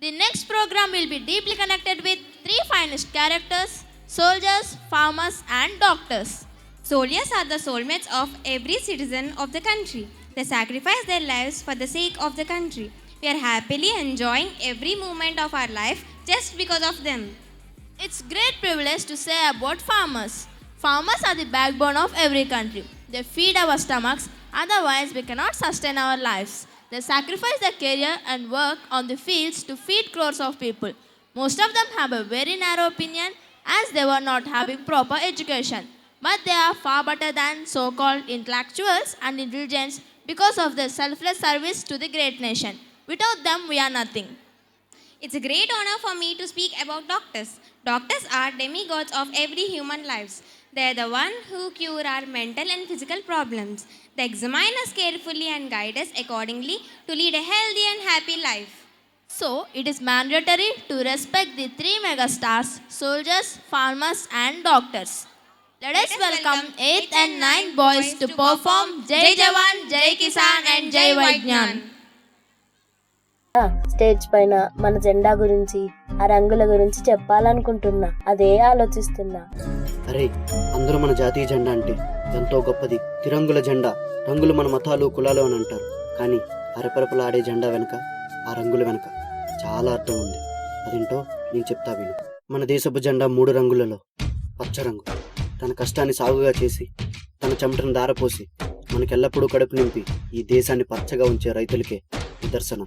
The next program will be deeply connected with three finest characters soldiers, farmers, and doctors. Soldiers are the soulmates of every citizen of the country. They sacrifice their lives for the sake of the country. We are happily enjoying every moment of our life just because of them. It's great privilege to say about farmers. Farmers are the backbone of every country. They feed our stomachs, otherwise we cannot sustain our lives. They sacrifice their career and work on the fields to feed crores of people. Most of them have a very narrow opinion as they were not having proper education. But they are far better than so-called intellectuals and intelligents because of their selfless service to the great nation. Without them, we are nothing. It's a great honor for me to speak about doctors. Doctors are demigods of every human lives. They are the one who cure our mental and physical problems. They examine us carefully and guide us accordingly to lead a healthy and happy life. So, it is mandatory to respect the three megastars soldiers, farmers, and doctors. Let us welcome 8th and 9th boys to perform Jai Jawan, Jai Kisan, and Jai Vaignan. Stage పైన మన జెండా గురించి ఆ రంగుల గురించి చెప్పాలనుకుంటున్నా. అదే ఆలోచిస్తున్నా. అరే అందరూ మన జాతీయ జెండా అంటే ఎంతో గొప్పది. తిరంగుల జెండా. రంగులు మన మతాలు కులాలు అని అంటారు. కానీ అరపరపలాడే జెండా వెనుక ఆ రంగుల వెనుక చాలా అర్థం ఉంది. అదేంటో నేను చెప్తా విను. మన దేశపు జెండా మూడు రంగులలో. పచ్చ రంగు. తన కష్టాన్ని సాగుగా చేసి తన చెమటను దారపోసి మనకెల్లప్పుడూ కడుపు నింపి ఈ దేశాన్ని పచ్చగా ఉంచే రైతులకే నిదర్శనం.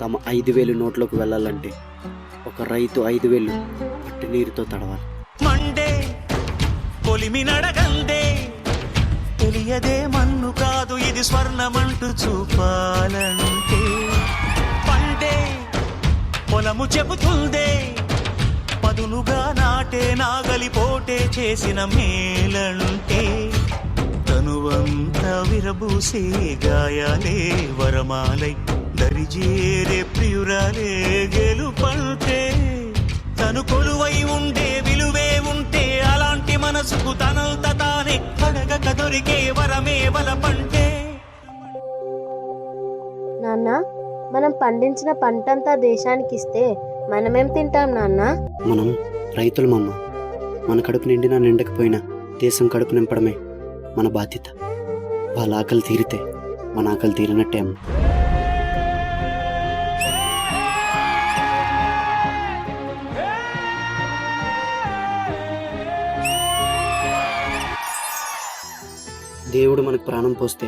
తమ ఐదు వేలు నోట్లోకి వెళ్ళాలంటే ఒక రైతు ఐదు వేలు పట్టి నీరుతో తడవాలి. మండే పొలిమి నడగందే తెలియదే మన్ను కాదు ఇది స్వర్ణమంటూ చూపాలంటే. పండే పొలము చెబుతుందే. పదునుగా నాటే నాగలి పోటే చేసిన మేలంటే. తనువంత విరబూసే గాయాలే వరమాలై. దరిజేరే ప్రియురాలే గెలుపంటే తను కొలువై ఉండే విలువే ఉంటే అలాంటి మనసుకు తనంత తానే అడగక దొరికే వరమే వలపంటే. నాన్న మనం పండించిన పంటంతా దేశానికి ఇస్తే మనమేం తింటాం నాన్న? మనం రైతులమమ్మ మన కడుపు నిండినా నిండకపోయినా దేశం కడుపు నింపడమే మన బాధ్యత. వాళ్ళ ఆకలి తీరితే మన ఆకలి తీరినట్టే అమ్మ. దేవుడు మనకు ప్రాణం పోస్తే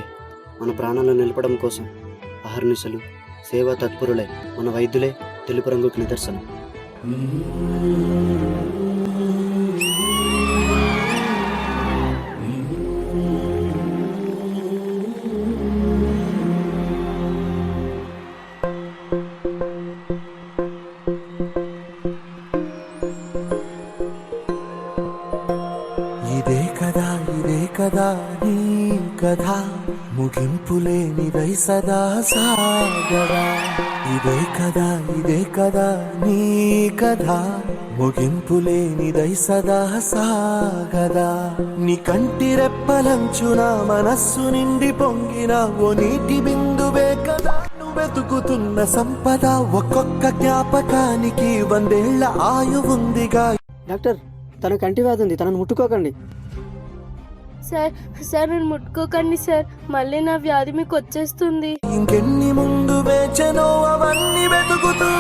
మన ప్రాణాలను నిలపడం కోసం అహర్నిశలు సేవా తత్పరులై మన వైద్యులే తెలుపు రంగుకు నిదర్శనం. ముగింపులేనిదై సదా సాగరా ఇదే కదా ఇదే కదా నీ కథ ముగింపులేనిదై సదా సాగదా నీ కంటి రెప్పలంచున మనస్సు నిండి పొంగిన ఓ నీటి బిందువే కదా. వెతుకుతున్న సంపద ఒక్కొక్క జ్ఞాపకానికి వందేళ్ళ ఆయువుందిగా డాక్టర్ తన కంటి వ్యాధి ఉంది. తనను ముట్టుకోకండి. సార్ సార్ నన్ను ముట్టుకోకండి సార్. మళ్ళీ నా వ్యాధి మీకు వచ్చేస్తుంది. ఇంకెన్ని ముందు వేచనో అవన్నీ వెతుకుతూ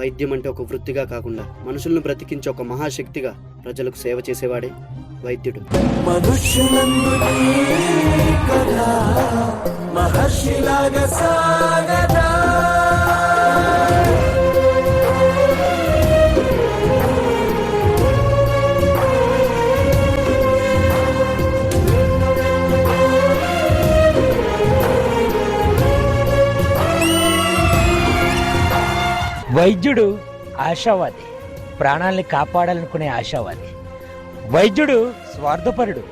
వైద్యం అంటే ఒక వృత్తిగా కాకుండా మనుషులను బ్రతికించే ఒక మహాశక్తిగా ప్రజలకు సేవ చేసేవాడే వైద్యుడు. మనుష్యులందు నీ కథ మహర్షిలాగా సాగదా. వైద్యుడు ఆశావాది ప్రాణాల్ని కాపాడాలనుకునే ఆశావాది. వైద్యుడు స్వార్థపరుడు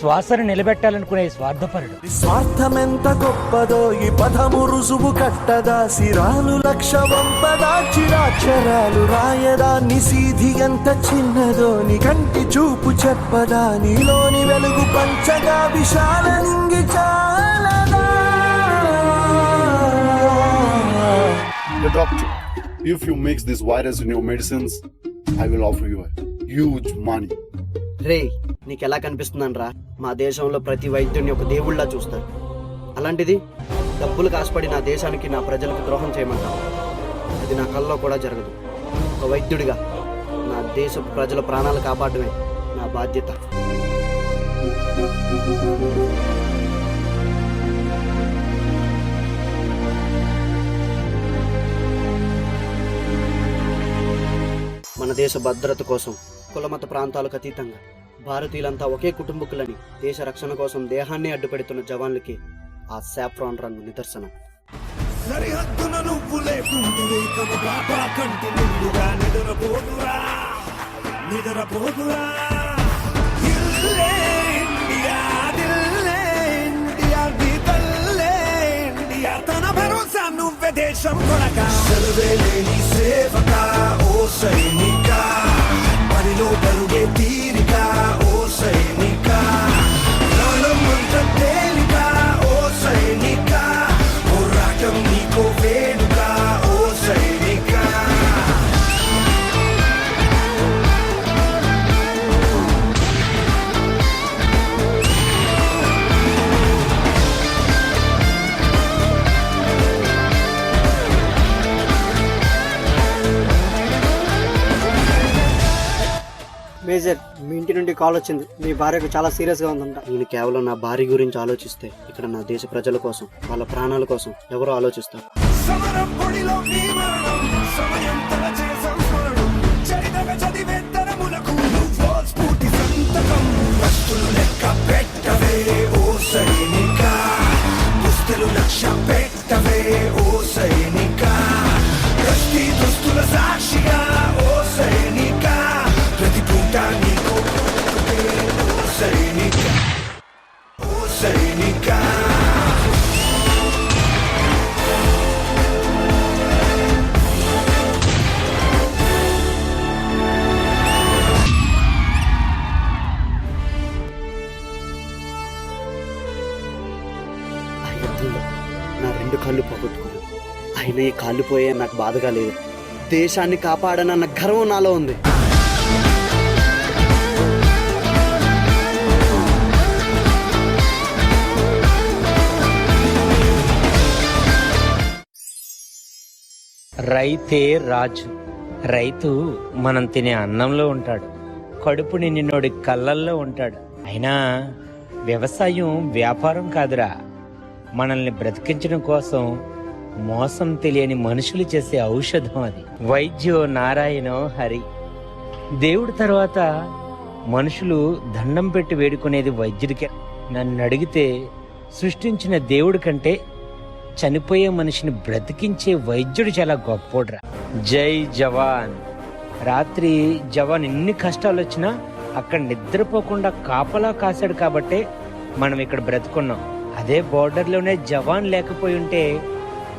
శ్వాసను నిలబెట్టాలనుకునే స్వార్థపరుడు. స్వార్థమెంత గొప్పదో ఈ పదము రుజువు కట్టదా సిరాలు లక్ష వంపదా చిరాక్షరాలు రాయదా నిసీధి ఎంత చిన్నదో నీ కంటి చూపు చెప్పదా నీలోని వెలుగు పంచగా విశాల నింగి చాలదా. If you mix this virus in your medicines, I will offer you a huge money. రే నీకు ఎలా కనిపిస్తుందనరా మా దేశంలో ప్రతి వైద్యుడిని ఒక దేవుళ్ళ చూస్తారు. అలాంటిది డబ్బులు కాసుపడి నా దేశానికి నా ప్రజలకు ద్రోహం చేయమంటారు అది నా కల్లో కూడా జరగదు. ఒక వైద్యుడిగా నా దేశ ప్రజల ప్రాణాలు కాపాడమే నా బాధ్యత. మన దేశ భద్రత కోసం కులమత ప్రాంతాలకు అతీతంగా. భారతీయులంతా ఒకే కుటుంబకులని దేశ రక్షణ కోసం దేహాన్ని అడ్డుపెడుతున్న జవాన్లకి ఆ సాఫ్రాన్ రంగు నిదర్శనం. సరిహద్దున భరోసా నువ్వే దేశం కొనక సెలవే లేని సేవక ఓ సైనిక పనిలో పరుగే తీరిక కాల్ వచ్చింది మీ భార్యకు చాలా సీరియస్గా ఉందంట. నేను కేవలం నా భార్య గురించి ఆలోచిస్తే ఇక్కడ నా దేశ ప్రజల కోసం వాళ్ళ ప్రాణాల కోసం ఎవరో ఆలోచిస్తారు. సమరం పొడిలో నీ మరణం సమయం తలచే రెండు కళ్ళు పోగొట్టుకున్నాను. అయినా ఈ కాళ్ళు పోయే నాకు బాధగా లేదు. దేశాన్ని కాపాడనన్న గర్వం నాలో ఉంది. రైతే రాజు. రైతు మనం తినే అన్నంలో ఉంటాడు. కడుపు నిన్నోడి కళ్ళల్లో ఉంటాడు. అయినా వ్యవసాయం వ్యాపారం కాదురా. మనల్ని బ్రతికించడం కోసం మోసం తెలియని మనుషులు చేసే ఔషధం అది. వైద్యో నారాయణో హరి. దేవుడి తర్వాత మనుషులు దండం పెట్టి వేడుకునేది వైద్యుడికే. నన్ను అడిగితే సృష్టించిన దేవుడి కంటే చనిపోయే మనిషిని బ్రతికించే వైద్యుడు చాలా గొప్పోడ్రా జై జవాన్. రాత్రి జవాన్ ఎన్ని కష్టాలు వచ్చినా అక్కడ నిద్రపోకుండా కాపలా కాశాడు కాబట్టే మనం ఇక్కడ బ్రతుకున్నాం. అదే బోర్డర్లోనే జవాన్ లేకపోయి ఉంటే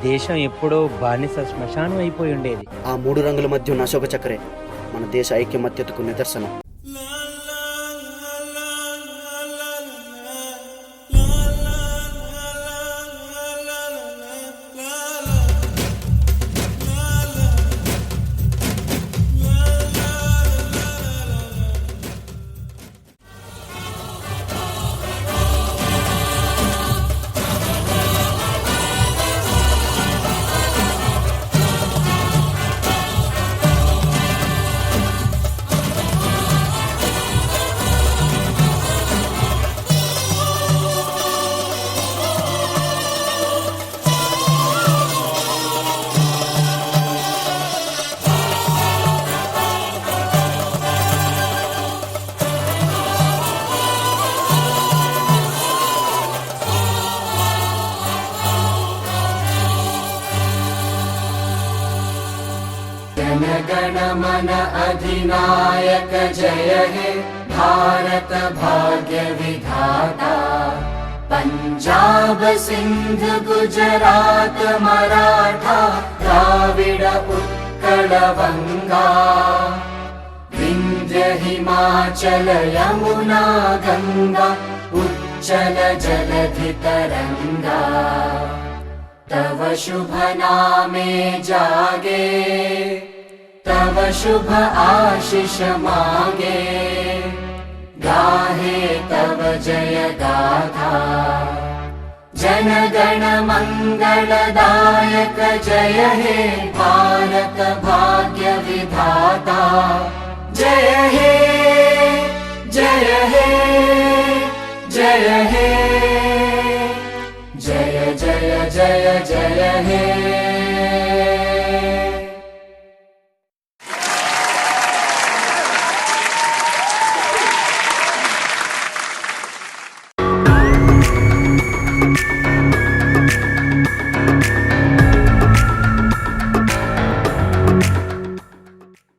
దేశం ఎప్పుడో బానిస శ్మశానం అయిపోయి ఉండేది. ఆ మూడు రంగుల మధ్య ఉన్న అశోక చక్రే మన దేశ ఐక్యమత్యతకు నిదర్శనం. अधिनायक जय हे। भारत भाग्य विधाता। पञ्जाब सिन्ध गुजरात मराठा द्राविड उत्कल वङ्गा विन्ध्य हिमाचल यमुना गङ्गा उच्चल जलधि तरङ्गा तव शुभ नामे जागे तव शुभ आशिष मागे। गाहे तव जय गाथा। जनगण मङ्गलदायक जय हे भारत भाग्य विधाता। जय हे जय हे जय हे। जय जय जय जय हे